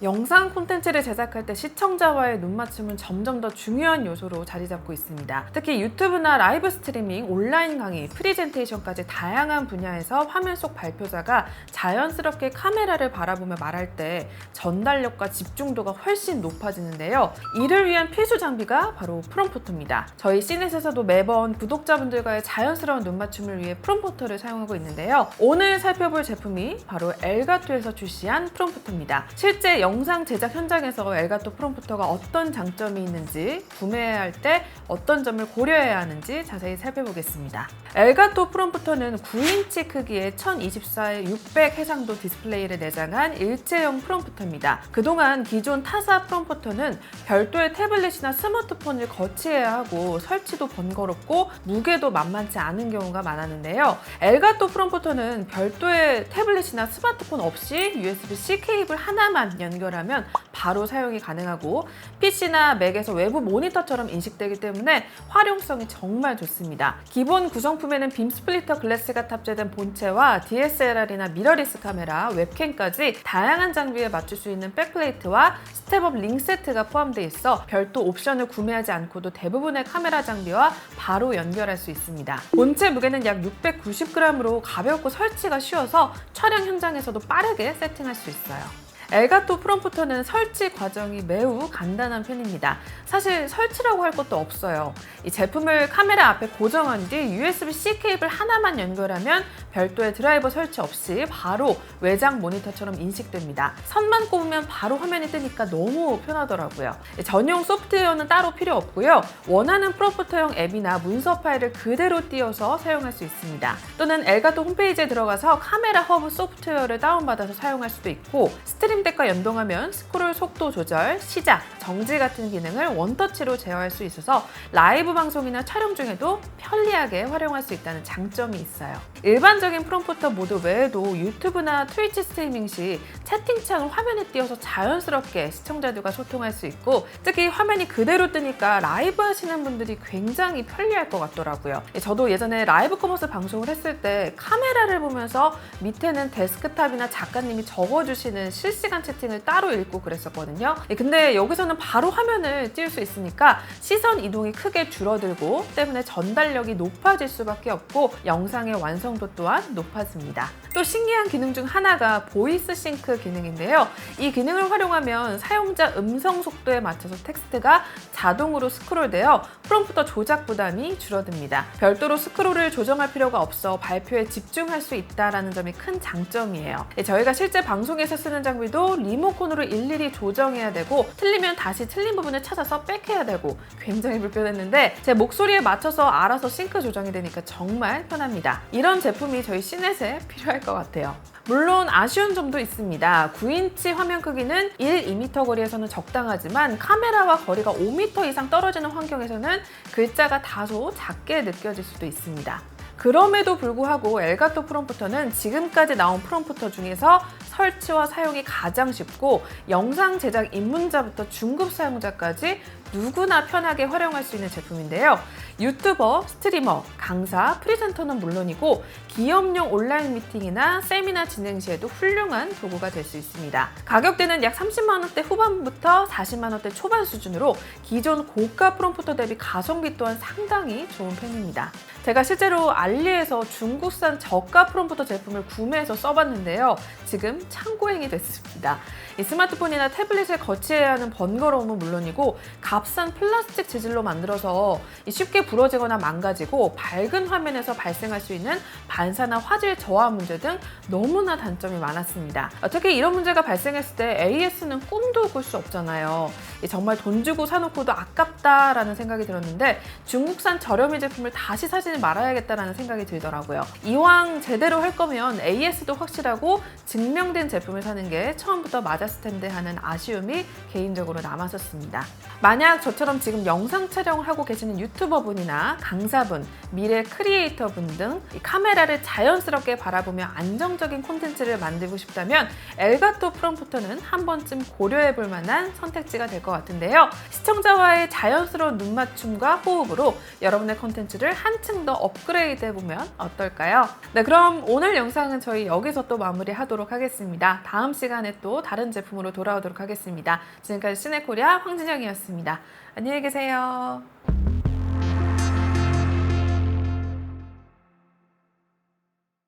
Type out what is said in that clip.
영상 콘텐츠를 제작할 때 시청자와의 눈맞춤은 점점 더 중요한 요소로 자리 잡고 있습니다. 특히 유튜브나 라이브 스트리밍, 온라인 강의, 프리젠테이션까지 다양한 분야에서 화면 속 발표자가 자연스럽게 카메라를 바라보며 말할 때 전달력과 집중도가 훨씬 높아지는데요. 이를 위한 필수 장비가 바로 프롬포터입니다. 저희 시넷에서도 매번 구독자분들과의 자연스러운 눈맞춤을 위해 프롬포터를 사용하고 있는데요. 오늘 살펴볼 제품이 바로 엘가토에서 출시한 프롬포터입니다. 실제 영상 제작 현장에서 엘가토 프롬프터가 어떤 장점이 있는지 구매할 때 어떤 점을 고려해야 하는지 자세히 살펴보겠습니다. 엘가토 프롬프터는 9인치 크기의 1024에 600 해상도 디스플레이를 내장한 일체형 프롬프터입니다. 그동안 기존 타사 프롬프터는 별도의 태블릿이나 스마트폰을 거치해야 하고 설치도 번거롭고 무게도 만만치 않은 경우가 많았는데요. 엘가토 프롬프터는 별도의 태블릿이나 스마트폰 없이 USB-C 케이블 하나만 연결 하면 바로 사용이 가능하고 PC나 맥에서 외부 모니터처럼 인식되기 때문에 활용성이 정말 좋습니다. 기본 구성품에는 빔 스플리터 글래스가 탑재된 본체와 DSLR이나 미러리스 카메라, 웹캠까지 다양한 장비에 맞출 수 있는 백플레이트와 스텝업 링 세트가 포함되어 있어 별도 옵션을 구매하지 않고도 대부분의 카메라 장비와 바로 연결할 수 있습니다. 본체 무게는 약 690g으로 가볍고 설치가 쉬워서 촬영 현장에서도 빠르게 세팅할 수 있어요. 엘가토 프롬프터는 설치 과정이 매우 간단한 편입니다. 사실 설치라고 할 것도 없어요. 이 제품을 카메라 앞에 고정한 뒤 USB-C 케이블 하나만 연결하면 별도의 드라이버 설치 없이 바로 외장 모니터처럼 인식됩니다. 선만 꼽으면 바로 화면이 뜨니까 너무 편하더라고요. 전용 소프트웨어는 따로 필요 없고요. 원하는 프롬프터용 앱이나 문서 파일을 그대로 띄워서 사용할 수 있습니다. 또는 엘가토 홈페이지에 들어가서 카메라 허브 소프트웨어를 다운받아서 사용할 수도 있고 스트림 덱과 연동하면 스크롤 속도 조절, 시작, 정지 같은 기능을 원터치로 제어할 수 있어서 라이브 방송이나 촬영 중에도 편리하게 활용할 수 있다는 장점이 있어요. 일반 적인 프롬프터 모드 외에도 유튜브나 트위치 스트리밍 시 채팅창을 화면에 띄워서 자연스럽게 시청자들과 소통할 수 있고 특히 화면이 그대로 뜨니까 라이브 하시는 분들이 굉장히 편리할 것 같더라고요. 저도 예전에 라이브 커머스 방송을 했을 때 카메라를 보면서 밑에는 데스크탑이나 작가님이 적어주시는 실시간 채팅을 따로 읽고 그랬었거든요. 근데 여기서는 바로 화면을 띄울 수 있으니까 시선 이동이 크게 줄어들고 때문에 전달력이 높아질 수밖에 없고 영상의 완성도 또한 높아집니다. 또 신기한 기능 중 하나가 보이스 싱크 기능인데요. 이 기능을 활용하면 사용자 음성 속도에 맞춰서 텍스트가 자동으로 스크롤되어 프롬프터 조작 부담이 줄어듭니다. 별도로 스크롤을 조정할 필요가 없어 발표에 집중할 수 있다는 점이 큰 장점이에요. 저희가 실제 방송에서 쓰는 장비도 리모컨으로 일일이 조정해야 되고 틀리면 다시 틀린 부분을 찾아서 빽해야 되고 굉장히 불편했는데 제 목소리에 맞춰서 알아서 싱크 조정이 되니까 정말 편합니다. 이런 제품이 저희 시넷에 필요할 것 같아요. 물론 아쉬운 점도 있습니다. 9인치 화면 크기는 1, 2m 거리에서는 적당하지만 카메라와 거리가 5m 이상 떨어지는 환경에서는 글자가 다소 작게 느껴질 수도 있습니다. 그럼에도 불구하고 엘가토 프롬프터는 지금까지 나온 프롬프터 중에서 설치와 사용이 가장 쉽고 영상 제작 입문자부터 중급 사용자까지 누구나 편하게 활용할 수 있는 제품인데요. 유튜버, 스트리머, 강사, 프리젠터는 물론이고 기업용 온라인 미팅이나 세미나 진행 시에도 훌륭한 도구가 될 수 있습니다. 가격대는 약 30만 원대 후반부터 40만 원대 초반 수준으로 기존 고가 프롬프터 대비 가성비 또한 상당히 좋은 편입니다. 제가 실제로 알리에서 중국산 저가 프롬프터 제품을 구매해서 써봤는데요. 지금 참고행이 됐습니다. 이 스마트폰이나 태블릿을 거치해야 하는 번거로움은 물론이고 값싼 플라스틱 재질로 만들어서 쉽게 부러지거나 망가지고 밝은 화면에서 발생할 수 있는 반사나 화질 저하 문제 등 너무나 단점이 많았습니다. 특히 이런 문제가 발생했을 때 AS는 꿈도 꿀 수 없잖아요. 정말 돈 주고 사놓고도 아깝다라는 생각이 들었는데 중국산 저렴이 제품을 다시 사지는 말아야겠다라는 생각이 들더라고요. 이왕 제대로 할 거면 AS도 확실하고 증명된 제품을 사는 게 처음부터 맞았을 텐데 하는 아쉬움이 개인적으로 남았었습니다. 만약 저처럼 지금 영상 촬영을 하고 계시는 유튜버분이나 강사분, 미래 크리에이터분 등 카메라를 자연스럽게 바라보며 안정적인 콘텐츠를 만들고 싶다면 엘가토 프롬프터는 한 번쯤 고려해 볼 만한 선택지가 될 것 같은데요. 시청자와의 자연스러운 눈맞춤과 호흡으로 여러분의 콘텐츠를 한층 더더 업그레이드 해보면 어떨까요? 네, 그럼 오늘 영상은 저희 여기서 또 마무리하도록 하겠습니다. 다음 시간에 또 다른 제품으로 돌아오도록 하겠습니다. 지금까지 시네코리아 황진영이었습니다. 안녕히 계세요.